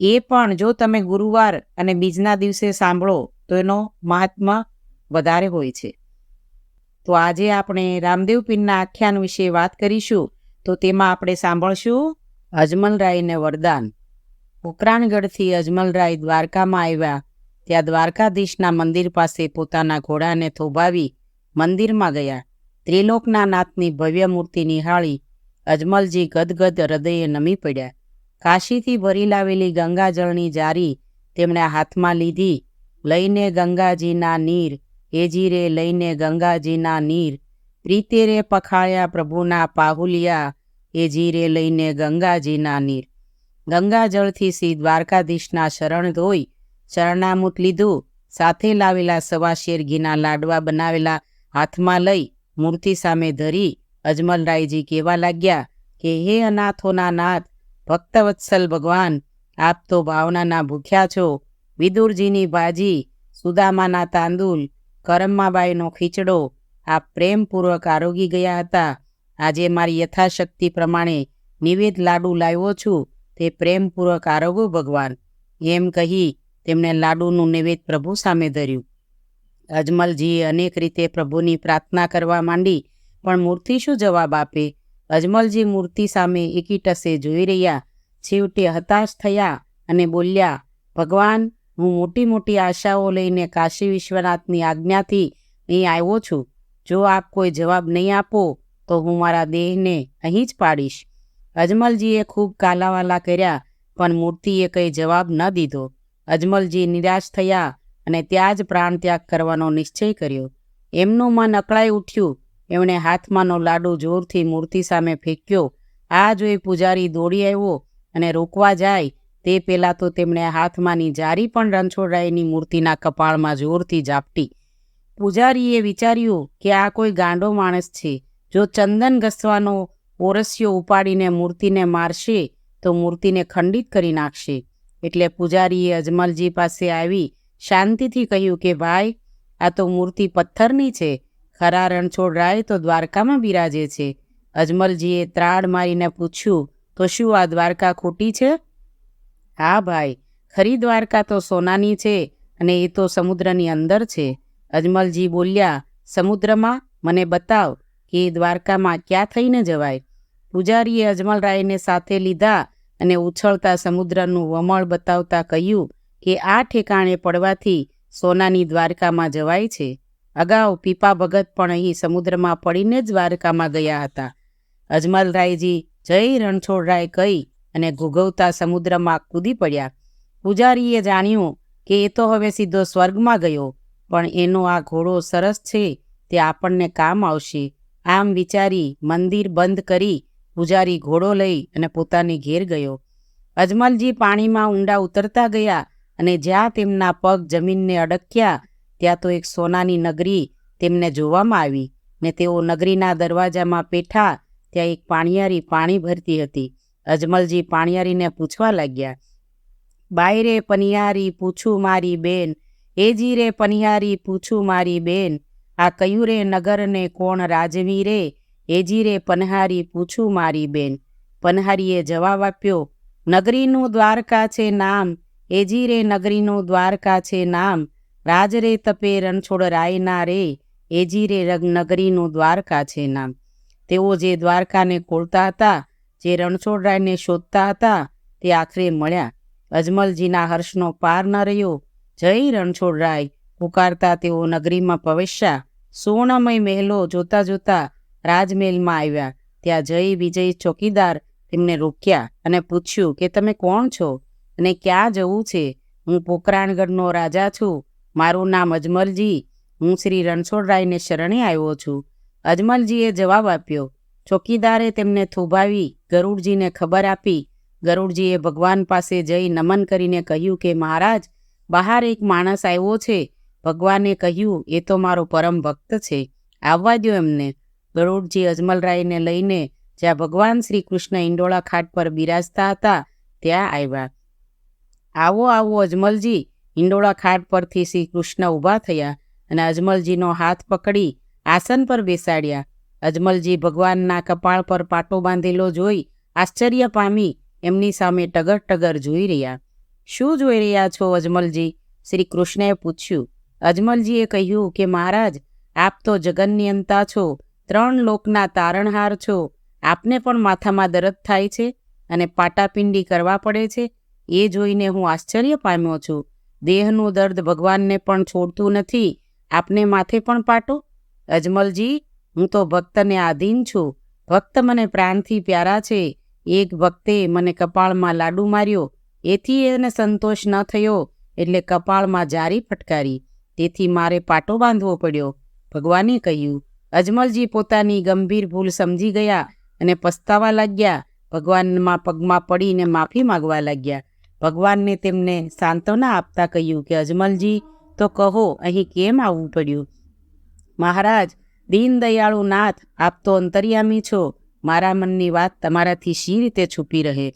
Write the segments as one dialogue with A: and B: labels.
A: એ પણ જો તમે ગુરુવાર અને બીજના દિવસે સાંભળો, તો એનો મહાત્મા વધારે હોય છે. તો આજે આપણે રામદેવ પીરના આખ્યાન વિશે વાત કરીશું, તો તેમાં આપણે સાંભળશું અજમલરાયને વરદાન. ઉકરાણગઢથી અજમલરાય દ્વારકામાં આવ્યા, ત્યાં દ્વારકાધીશના મંદિર પાસે પોતાના ઘોડાને થોભાવી મંદિરમાં ગયા. ત્રિલોકના નાથની ભવ્ય મૂર્તિ નિહાળી અજમલજી ગદગદ હૃદયે નમી પડ્યા. કાશીથી ભરી લાવેલી ગંગાજળની જારી તેમણે હાથમાં લીધી. લઈને ગંગાજીના નીર, એજીરે લઈને ગંગાજીના નીર, પ્રીતેરે પખાળ્યા પ્રભુના પાહુલિયા, એજીરે લઈને ગંગાજીના નીર. ગંગાજળથી શ્રી દ્વારકાધીશના શરણ ધોઈ શરણામૂત લીધું. સાથે લાવેલા સવા ઘીના લાડવા બનાવેલા હાથમાં લઈ મૂર્તિ સામે ધરી અજમલરાયજી કહેવા લાગ્યા કે, હે અનાથોના નાથ ભક્તવત્સલ ભગવાન, આપ તો ભાવનાના ભૂખ્યા છો. વિદુરજીની ભાજી, સુદામાના તાંદુલ, કરમ્માબાઈનો ખીચડો, આપ પ્રેમપૂર્વક આરોગી ગયા હતા. આજે મારી યથાશક્તિ પ્રમાણે નિવેદ લાડુ લાવ્યો છું. તે પ્રેમપૂર્વક આરોગો ભગવાન. એમ કહી તેમણે લાડુનું નિવેદ પ્રભુ સામે ધર્યું. અજમલજીએ અનેક રીતે પ્રભુની પ્રાર્થના કરવા માંડી, પણ મૂર્તિ શું જવાબ આપે? અજમલજી મૂર્તિ સામે એકીટસે જોઈ રહ્યા. છેવટે હતાશ થયા અને બોલ્યા, ભગવાન, હું મોટી મોટી આશાઓ લઈને કાશી વિશ્વનાથની આજ્ઞાથી અહીં આવ્યો છું. જો આપ કોઈ જવાબ નહીં આપો, તો હું મારા દેહને અહીં જ પાડીશ. અજમલજીએ ખૂબ કાલાવાલા કર્યા, પણ મૂર્તિએ કંઈ જવાબ ન દીધો. અજમલજી નિરાશ થયા અને ત્યાં જ પ્રાણ ત્યાગ કરવાનો નિશ્ચય કર્યો. એમનું મન અકળાઈ ઉઠ્યું. એમણે હાથમાંનો લાડુ જોરથી મૂર્તિ સામે ફેંક્યો. આ જોઈ પૂજારી દોડી આવ્યો અને રોકવા જાય, તે પહેલાં તો તેમણે હાથમાંની જારી પણ રણછોડરાયની મૂર્તિના કપાળમાં જોરથી ઝાપટી. પૂજારીએ વિચાર્યું કે આ કોઈ ગાંડો માણસ છે. જો ચંદન ઘસવાનો ઓરસ્યો ઉપાડીને મૂર્તિને મારશે, તો મૂર્તિને ખંડિત કરી નાખશે. એટલે પૂજારીએ અજમલજી પાસે આવી શાંતિથી કહ્યું કે, ભાઈ, આ તો મૂર્તિ પથ્થરની છે. ખરા રણછોડરાય તો દ્વારકામાં બિરાજે છે. અજમલજીએ ત્રાડ મારીને પૂછ્યું, તો શું આ દ્વારકા ખોટી છે? હા ભાઈ, ખરી દ્વારકા તો સોનાની છે અને એ તો સમુદ્રની અંદર છે. અજમલજી બોલ્યા, સમુદ્રમાં? મને બતાવ કે દ્વારકામાં ક્યાં થઈને જવાય? પૂજારીએ અજમલરાયને સાથે લીધા અને ઉછળતા સમુદ્રનું વમળ બતાવતા કહ્યું કે આ ઠેકાણે પડવાથી સોનાની દ્વારકામાં જવાય છે. અગાઉ પીપા ભગત પણ અહીં સમુદ્રમાં પડીને જ દ્વારકામાં ગયા હતા. અજમલરાયજી જય રણછોડરાય કહી અને ઘૂઘવતા સમુદ્રમાં કૂદી પડ્યા. પૂજારીએ જાણ્યું કે એ તો હવે સીધો સ્વર્ગમાં ગયો, પણ એનો આ ઘોડો સરસ છે, તે આપણને કામ આવશે. આમ વિચારી મંદિર બંધ કરી પૂજારી ઘોડો લઈ અને પોતાને ઘેર ગયો. અજમલજી પાણીમાં ઊંડા ઉતરતા ગયા અને જ્યાં તેમના પગ જમીનને અડક્યા ત્યાં તો એક સોનાની નગરી તેમને જોવામાં આવી. ને તેઓ નગરીના દરવાજામાં પેઠા ત્યાં એક પાણિયારી પાણી ભરતી હતી. અજમલજી પાણિયારીને પૂછવા લાગ્યા, બાયરે પનિયારી પૂછું મારી બેન એજી રે પનિયારી પૂછું મારી બેન, આ કયું રે નગરને કોણ રાજવી રે એજી રે પનહારી પૂછું મારી બેન. પનહારીએ જવાબ આપ્યો, નગરીનું દ્વારકા છે નામ એજી રે નગરીનું દ્વારકા છે નામ રાજ રે તપે રણછોડ રાયના રે એજી રે રગ નગરીનું દ્વારકા છે નામ. તેઓ જે દ્વારકાને ખોલતા હતા, જે રણછોડરાયને શોધતા હતા, તે આખરે મળ્યા. અજમલજીના હર્ષનો પાર ન રહ્યો. જય રણછોડરાય પુકારતા તેઓ નગરીમાં પ્રવેશ્યા. સુવર્ણમય મહેલો જોતા જોતા રાજમહેલમાં આવ્યા. ત્યાં જય વિજય ચોકીદાર તેમને રોક્યા અને પૂછ્યું કે તમે કોણ છો? અને ક્યાં જવું છે? હું પોકરાણગઢનો રાજા છું. મારું નામ અજમલજી. હું શ્રી રણછોડરાયને શરણે આવ્યો છું. અજમલજીએ જવાબ આપ્યો, ચોકીદારે તેમને થોભાવી, ગરુડજીને ખબર આપી. ગરુડજીએ ભગવાન પાસે જઈ નમન કરીને કહ્યું કે, મહારાજ, બહાર એક માણસ આવ્યો છે. ભગવાને કહ્યું, એ તો મારો પરમ ભક્ત છે. આવવા દ્યો એમને. ગરુડજી અજમલરાયને લઈને જ્યાં ભગવાન શ્રી કૃષ્ણ ઈંડોળા ખાટ પર બિરાજતા હતા, ત્યાં આવ્યા. આવો આવો અજમલજી ઈંડોળા ખાટ પરથી શ્રી કૃષ્ણ ઊભા થયા અને અજમલજીનો હાથ પકડી આસન પર બેસાડ્યા. અજમલજી ભગવાનના કપાળ પર પાટો બાંધેલો જોઈ આશ્ચર્ય પામી એમની સામે ટગર ટગર જોઈ રહ્યા. શું જોઈ રહ્યા છો અજમલજી? શ્રી કૃષ્ણએ પૂછ્યું. અજમલજીએ કહ્યું કે, મહારાજ, આપ તો જગન્યંતા છો, ત્રણ લોકના તારણહાર છો. આપને પણ માથામાં દર્દ થાય છે અને પાટાપિંડી કરવા પડે છે. એ જોઈને હું આશ્ચર્ય પામ્યો છું. દેહનું દર્દ ભગવાનને પણ છોડતું નથી. આપને માથે પણ પાટો. અજમલજી, હું તો ભક્તને આધીન છું. ભક્ત મને પ્રાણથી પ્યારા છે. એક ભક્તે મને કપાળમાં લાડુ માર્યો. એથી એને સંતોષ ન થયો, એટલે કપાળમાં જારી ફટકારી. તેથી મારે પાટો બાંધવો પડ્યો. ભગવાને કહ્યું, અજમલજી પોતાની ગંભીર ભૂલ સમજી ગયા અને પસ્તાવા લાગ્યા. ભગવાનમાં પગમાં પડીને માફી માગવા લાગ્યા. ભગવાનને તેમને સાંત્વના આપતા કહ્યું કે, અજમલજી, તો કહો, અહીં કેમ આવવું પડ્યું? મહારાજ, દીન દયાળુ નાથ, આપ તો અંતર્યામી છો. મારા મનની વાત તમારાથી શી રીતે છુપી રહે?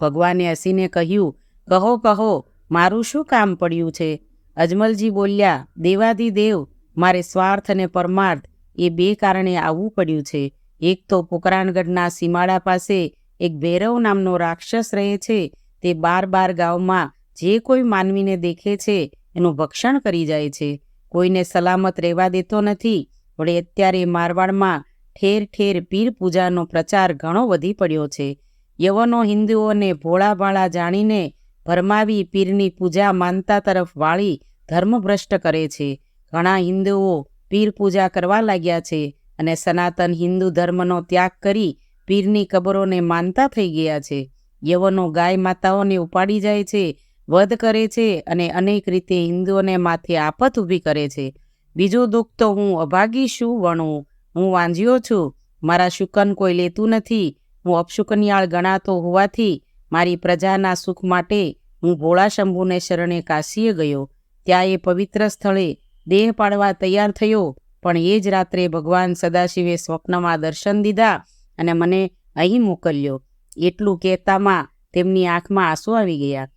A: ભગવાને હસીને કહ્યું, કહો કહો, મારું શું કામ પડ્યું છે? અજમલજી બોલ્યા, દેવાદિદેવ, મારે સ્વાર્થ અને પરમાર્થ એ બે કારણે આવવું પડ્યું છે. એક તો પોકરાણગઢના સીમાડા પાસે એક ભૈરવ નામનો રાક્ષસ રહે છે તે બાર બાર ગામમાં જે કોઈ માનવીને દેખે છે, એનું ભક્ષણ કરી જાય છે. કોઈને સલામત રહેવા દેતો નથી. વળી અત્યારે મારવાડમાં ઠેર ઠેર પીર પૂજાનો પ્રચાર ઘણો વધી પડ્યો છે. યવનો હિન્દુઓને ભોળા ભાળા જાણીને ભરમાવી પીરની પૂજા માનતા તરફ વાળી ધર્મભ્રષ્ટ કરે છે. ઘણા હિન્દુઓ પીર પૂજા કરવા લાગ્યા છે અને સનાતન હિન્દુ ધર્મનો ત્યાગ કરી પીરની કબરોને માનતા થઈ ગયા છે. યવનો ગાય માતાઓને ઉપાડી જાય છે, વધ કરે છે અને અનેક રીતે હિન્દુઓને માથે આફત ઊભી કરે છે. બીજું દુઃખ તો હું અભાગી શું વણું. હું વાંજ્યો છું. મારા શુકન કોઈ લેતું નથી. હું અપશુકનિયાળ ગણાતો હોવાથી મારી પ્રજાના સુખ માટે હું ભોળા શંભુને શરણે કાશીએ ગયો. ત્યાં એ પવિત્ર સ્થળે દેહ પાડવા તૈયાર થયો, પણ એ જ રાત્રે ભગવાન સદાશિવે સ્વપ્નમાં દર્શન દીધા અને મને અહીં મોકલ્યો. એટલું કહેતામાં તેમની આંખમાં આંસુ આવી ગયા.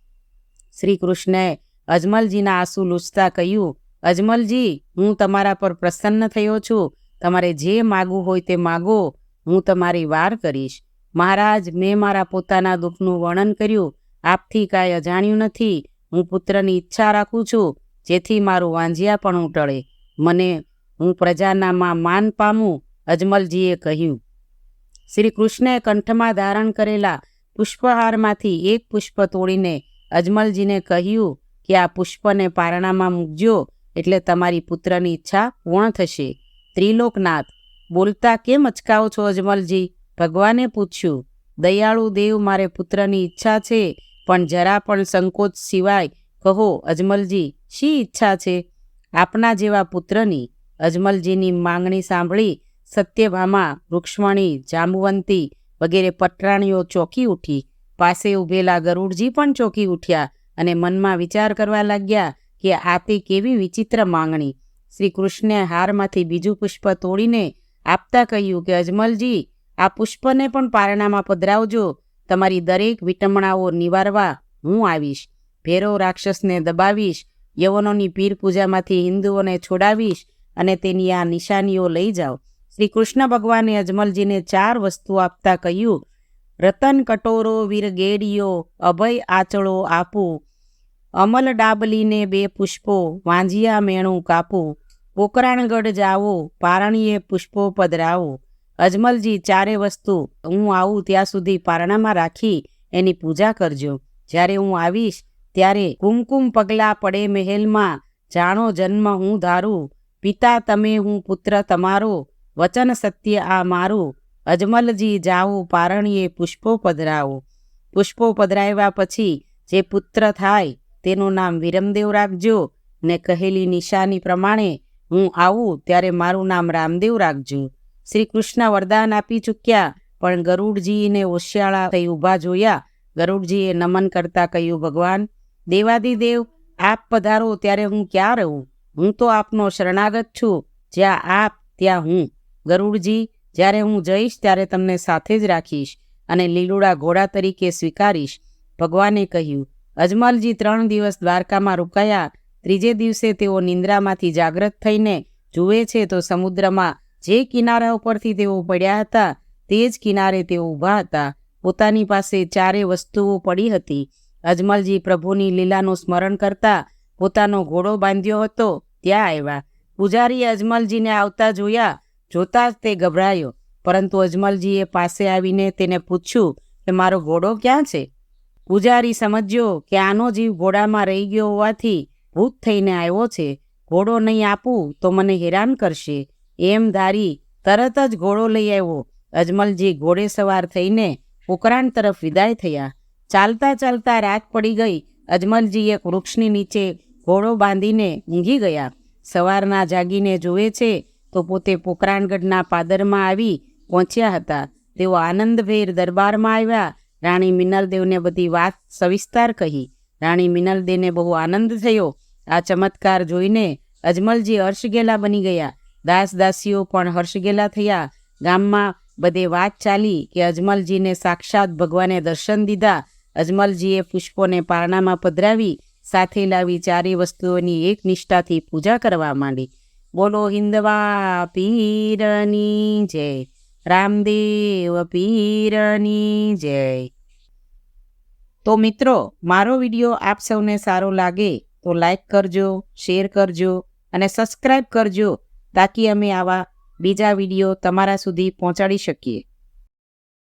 A: શ્રી કૃષ્ણએ અજમલજીના આંસુ લૂછતા કહ્યું, અજમલજી, હું તમારા પર પ્રસન્ન થયો છું. તમારે જે માગવું હોય તે માગો. હું તમારી વાર કરીશ. મહારાજ, મેં મારા પોતાના દુઃખનું વર્ણન કર્યું. આપથી કાંઈ અજાણ્યું નથી. હું પુત્રની ઈચ્છા રાખું છું, જેથી મારું વાંજિયા પણ ટળે. મને હું પ્રજાનામાં માન પામું, અજમલજીએ કહ્યું. શ્રી કૃષ્ણએ કંઠમાં ધારણ કરેલા પુષ્પહારમાંથી એક પુષ્પ તોડીને અજમલજીને કહ્યું કે આ પુષ્પને પારણામાં મૂકજો એટલે તમારી પુત્રની ઈચ્છા પૂર્ણ થશે. ત્રિલોકનાથ, બોલતા કેમ અચકાવો છો અજમલજી? ભગવાને પૂછ્યું, દયાળુ દેવ મારે પુત્રની ઈચ્છા છે, પણ જરા પણ સંકોચ સિવાય કહો અજમલજી, શી ઈચ્છા છે? આપના જેવા પુત્રની, અજમલજીની માંગણી સાંભળી સત્યભામા, વૃક્ષમણી, જાંબુવંતી વગેરે પટરાણીઓ ચોંકી ઉઠી. પાસે ઊભેલા ગરુડજી પણ ચોંકી ઉઠ્યા અને મનમાં વિચાર કરવા લાગ્યા કે આ તે કેવી વિચિત્ર માંગણી. શ્રી કૃષ્ણે હારમાંથી બીજું પુષ્પ તોડીને આપતા કહ્યું કે, અજમલજી, આ પુષ્પને પણ પારણામાં પધરાવજો. તમારી દરેક વિટમણાઓ નિવારવા હું આવીશ. ભેરો રાક્ષસને દબાવીશ, યવનોની પીર પૂજામાંથી હિન્દુઓને છોડાવીશ અને તેની આ નિશાનીઓ લઈ જાઓ. શ્રી કૃષ્ણ ભગવાને અજમલજીને ચાર વસ્તુ આપતા કહ્યું, રતન કટોરો વીરગેડીઓ અભય આચળો આપું, અમલ ડાબલીને બે પુષ્પો, વાંજિયા મેણું કાપું, પોકરાણગઢ જાવો પારણીએ પુષ્પો પધરાવો. અજમલજી ચારે વસ્તુ, હું આવું ત્યાં સુધી પારણામાં રાખી, એની પૂજા કરજો. જ્યારે હું આવીશ, ત્યારે કુમકુમ પગલાં પડે મહેલમાં. જાણો જન્મ હું ધારું. પિતા તમે, હું પુત્ર તમારો. વચન સત્ય આ મારું. અજમલજી જાવું પારણીએ પુષ્પો પધરાવો. પુષ્પો પધરાવ્યા પછી જે પુત્ર થાય તેનું નામ વિરમદેવ રાખજો. ને કહેલી નિશાની પ્રમાણે હું આવું ત્યારે મારું નામ રામદેવ રાખજો. શ્રી કૃષ્ણ વરદાન આપી ચૂક્યા, પણ ગરુડજીને ઓશિયાળા થઈ ઊભા જોયા. ગરુડજીએ નમન કરતા કહ્યું, ભગવાન, દેવાદિદેવ, આપ પધારો ત્યારે હું ક્યાં રહું? હું તો આપનો શરણાગત છું. જ્યાં આપ, ત્યાં હું. ગરુડજી, જ્યારે હું જઈશ ત્યારે તમને સાથે જ રાખીશ અને લીલુડા ઘોડા તરીકે સ્વીકારીશ. ભગવાને કહ્યું, અજમલજી ત્રણ દિવસ દ્વારકામાં રોકાયા. ત્રીજે દિવસે તેઓ નિંદ્રામાંથી જાગ્રત થઈને જુએ છે તો સમુદ્રમાં જે કિનારા ઉપરથી તેઓ પડ્યા હતા, તે જ કિનારે તેઓ ઊભા હતા. પોતાની પાસે ચારે વસ્તુઓ પડી હતી. અજમલજી પ્રભુની લીલાનું સ્મરણ કરતા પોતાનો ઘોડો બાંધ્યો હતો, ત્યાં આવ્યા. પૂજારીએ અજમલજીને આવતા જોયા. જોતા જ તે ગભરાયો. પરંતુ અજમલજીએ પાસે આવીને તેને પૂછ્યું કે મારો ઘોડો ક્યાં છે? પૂજારી સમજ્યો કે આનો જીવ ઘોડામાં રહી ગયો હોવાથી ભૂત થઈને આવ્યો છે. ઘોડો નહીં આપું તો મને હેરાન કરશે. એમ ધારી તરત જ ઘોડો લઈ આવ્યો. અજમલજી ઘોડે સવાર થઈને ઉકરાણ તરફ વિદાય થયા. ચાલતા ચાલતા રાત પડી ગઈ. અજમલજી એક વૃક્ષની નીચે ઘોડો બાંધીને ઊંઘી ગયા. સવારના જાગીને જુએ છે તો પોતે પોકરાણગઢના પાદરમાં આવી પહોંચ્યા હતા. તેઓ આનંદભેર દરબારમાં આવ્યા. રાણી મિનલદેવને બધી વાત સવિસ્તાર કહી. રાણી મિનલદેવને બહુ આનંદ થયો. આ ચમત્કાર જોઈને અજમલજી હર્ષગેલા બની ગયા. દાસ દાસીઓ પણ હર્ષગેલા થયા. ગામમાં બધે વાત ચાલી કે અજમલજીને સાક્ષાત ભગવાને દર્શન દીધા. અજમલજીએ પુષ્પોને પારણામાં પધરાવી, સાથે લાવી ચારે વસ્તુઓની એક નિષ્ઠાથી પૂજા કરવા માંડી. બોલો હિન્દવા પીરની જય. રામદેવ પીરની જય. તો મિત્રો, મારો વીડિયો આપ સૌને સારો લાગે તો લાઈક કરજો, શેર કરજો અને સબસ્ક્રાઈબ કરજો તાકી અમે આવા બીજા વીડિયો તમારા સુધી પહોંચાડી શકીએ.